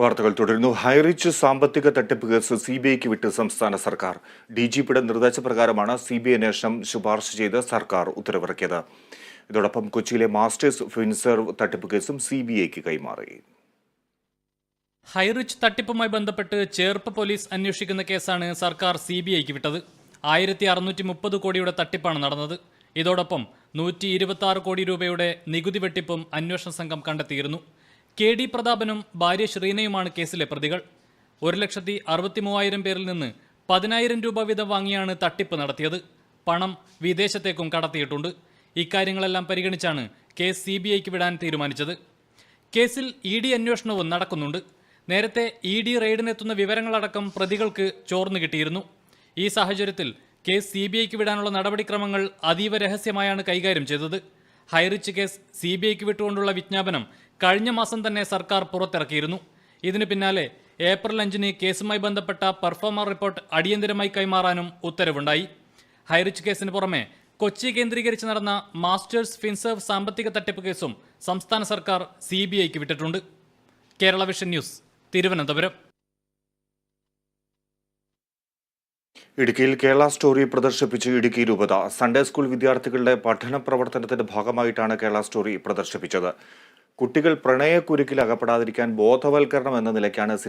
വാർത്തകൾ തുടരുന്നു. ഹൈറിച്ച് സാമ്പത്തിക തട്ടിപ്പ് കേസ് സി ബി ഐക്ക് വിട്ട് സംസ്ഥാന സർക്കാർ. ഡി ജി പിയുടെ നിർദ്ദേശപ്രകാരമാണ് സി ബി ഐ അന്വേഷണം ശുപാർശ ചെയ്ത് സർക്കാർ ഉത്തരവിറക്കിയത്. ഇതോടൊപ്പം കൊച്ചിയിലെ മാസ്റ്റേഴ്സ് ഫിൻസർവ് തട്ടിപ്പ് കേസും സി ബി ഐക്ക് കൈമാറി. ഹൈറിച്ച് തട്ടിപ്പുമായി ബന്ധപ്പെട്ട് ചേർപ്പ് പോലീസ് അന്വേഷിക്കുന്ന കേസാണ് സർക്കാർ സി ബി ഐക്ക് വിട്ടത്. ആയിരത്തി അറുന്നൂറ്റി മുപ്പത് കോടിയുടെ തട്ടിപ്പാണ് നടന്നത്. ഇതോടൊപ്പം നൂറ്റി ഇരുപത്തി ആറ് കോടി രൂപയുടെ നികുതി വെട്ടിപ്പും അന്വേഷണ സംഘം കണ്ടെത്തിയിരുന്നു. കെ ഡി പ്രതാപനും ഭാര്യ ശ്രീനയുമാണ് കേസിലെ പ്രതികൾ. ഒരു ലക്ഷത്തി അറുപത്തി മൂവായിരം പേരിൽ നിന്ന് പതിനായിരം രൂപ വീതം വാങ്ങിയാണ് തട്ടിപ്പ് നടത്തിയത്. പണം വിദേശത്തേക്കും കടത്തിയിട്ടുണ്ട്. ഇക്കാര്യങ്ങളെല്ലാം പരിഗണിച്ചാണ് കേസ് സി ബി ഐക്ക് വിടാൻ തീരുമാനിച്ചത്. കേസിൽ ഇ ഡി അന്വേഷണവും നടക്കുന്നുണ്ട്. നേരത്തെ ഇ ഡി റെയ്ഡിനെത്തുന്ന വിവരങ്ങളടക്കം പ്രതികൾക്ക് ചോർന്നു കിട്ടിയിരുന്നു. ഈ സാഹചര്യത്തിൽ കേസ് സി ബി ഐക്ക് വിടാനുള്ള നടപടിക്രമങ്ങൾ അതീവ രഹസ്യമായാണ് കൈകാര്യം ചെയ്തത്. ഹൈറിച്ച് കേസ് സി ബി ഐക്ക് വിട്ടുകൊണ്ടുള്ള വിജ്ഞാപനം കഴിഞ്ഞ മാസം തന്നെ സർക്കാർ പുറത്തിറക്കിയിരുന്നു. ഇതിന് പിന്നാലെ ഏപ്രിൽ അഞ്ചിന് കേസുമായി ബന്ധപ്പെട്ട പെർഫോമർ റിപ്പോർട്ട് അടിയന്തരമായി കൈമാറാനും ഉത്തരവുണ്ടായി. ഹൈറിച്ച് കേസിന് പുറമെ കൊച്ചി കേന്ദ്രീകരിച്ച് നടന്ന മാസ്റ്റേഴ്സ് ഫിൻസർവ് സാമ്പത്തിക തട്ടിപ്പ് കേസും സംസ്ഥാന സർക്കാർ സി ബി ഐക്ക് വിട്ടിട്ടുണ്ട്. Kerala vision news Thiruvananthapuram. ഇടുക്കിയിൽ കേരള സ്റ്റോറി പ്രദർശിപ്പിച്ച് ഇടുക്കി രൂപത. സൺഡേ സ്കൂൾ വിദ്യാർത്ഥികളുടെ പഠന പ്രവർത്തനത്തിന്റെ ഭാഗമായിട്ടാണ് കേരള സ്റ്റോറി പ്രദർശിപ്പിച്ചത്. കുട്ടികൾ പ്രണയക്കുരുക്കിൽ അകപ്പെടാതിരിക്കാൻ ബോധവൽക്കരണം എന്ന നിലയ്ക്കാണ് സിനിമ